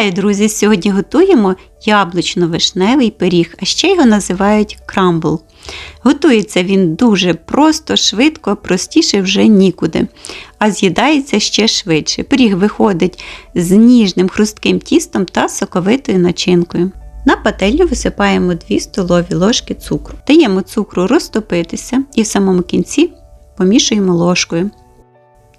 Вітаю, друзі! Сьогодні готуємо яблучно-вишневий пиріг, а ще його називають крамбл. Готується він дуже просто, швидко, простіше вже нікуди, а з'їдається ще швидше. Пиріг виходить з ніжним хрустким тістом та соковитою начинкою. На пательню висипаємо 2 столові ложки цукру. Даємо цукру розтопитися і в самому кінці помішуємо ложкою.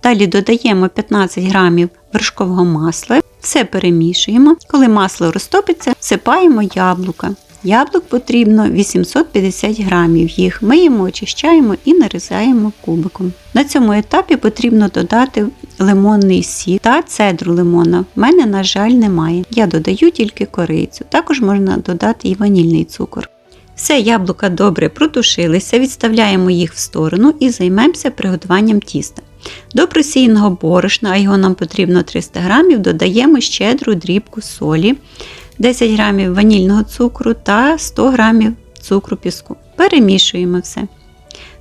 Далі додаємо 15 грамів вершкового масла, все перемішуємо. Коли масло розтопиться, всипаємо яблука. Яблук потрібно 850 грамів. Їх миємо, очищаємо і нарізаємо кубиком. На цьому етапі потрібно додати лимонний сік та цедру лимона. В мене, на жаль, немає. Я додаю тільки корицю. Також можна додати і ванільний цукор. Все яблука добре протушилися, відставляємо їх в сторону і займемося приготуванням тіста. До просіяного борошна, а його нам потрібно 300 г, додаємо щедру дрібку солі, 10 г ванільного цукру та 100 г цукру піску. Перемішуємо все.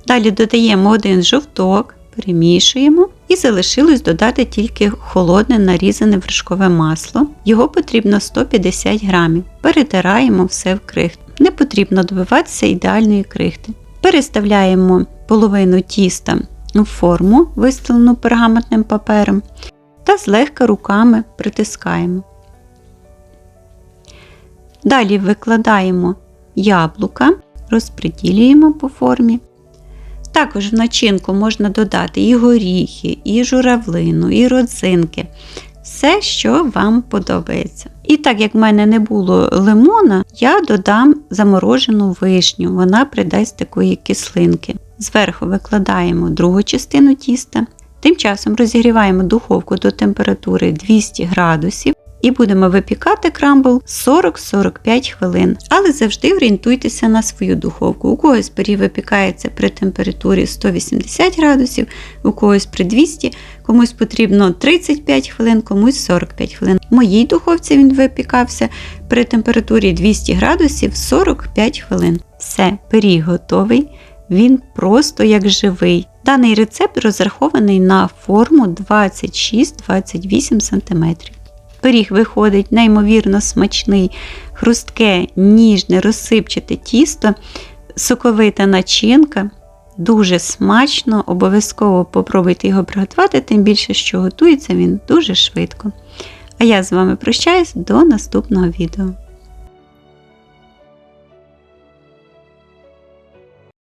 Далі додаємо один жовток, перемішуємо і залишилось додати тільки холодне нарізане вершкове масло. Його потрібно 150 г. Перетираємо все в крихту. Не потрібно добиватися ідеальної крихти. Переставляємо половину тіста форму, вистелену пергаментним папером, та злегка руками притискаємо. Далі викладаємо яблука, розподілюємо по формі. Також в начинку можна додати і горіхи, і журавлину, і родзинки. Все, що вам подобається. І так як в мене не було лимона, я додам заморожену вишню, вона придасть такої кислинки. Зверху викладаємо другу частину тіста. Тим часом розігріваємо духовку до температури 200 градусів і будемо випікати крамбл 40-45 хвилин. Але завжди орієнтуйтеся на свою духовку. У когось пиріг випікається при температурі 180 градусів, у когось при 200, комусь потрібно 35 хвилин, комусь 45 хвилин. В моїй духовці він випікався при температурі 200 градусів 45 хвилин. Все, пиріг готовий. Він просто як живий. Даний рецепт розрахований на форму 26-28 см. Пиріг виходить неймовірно смачний, хрустке, ніжне, розсипчате тісто, соковита начинка. Дуже смачно, обов'язково попробуйте його приготувати, тим більше, що готується він дуже швидко. А я з вами прощаюсь до наступного відео.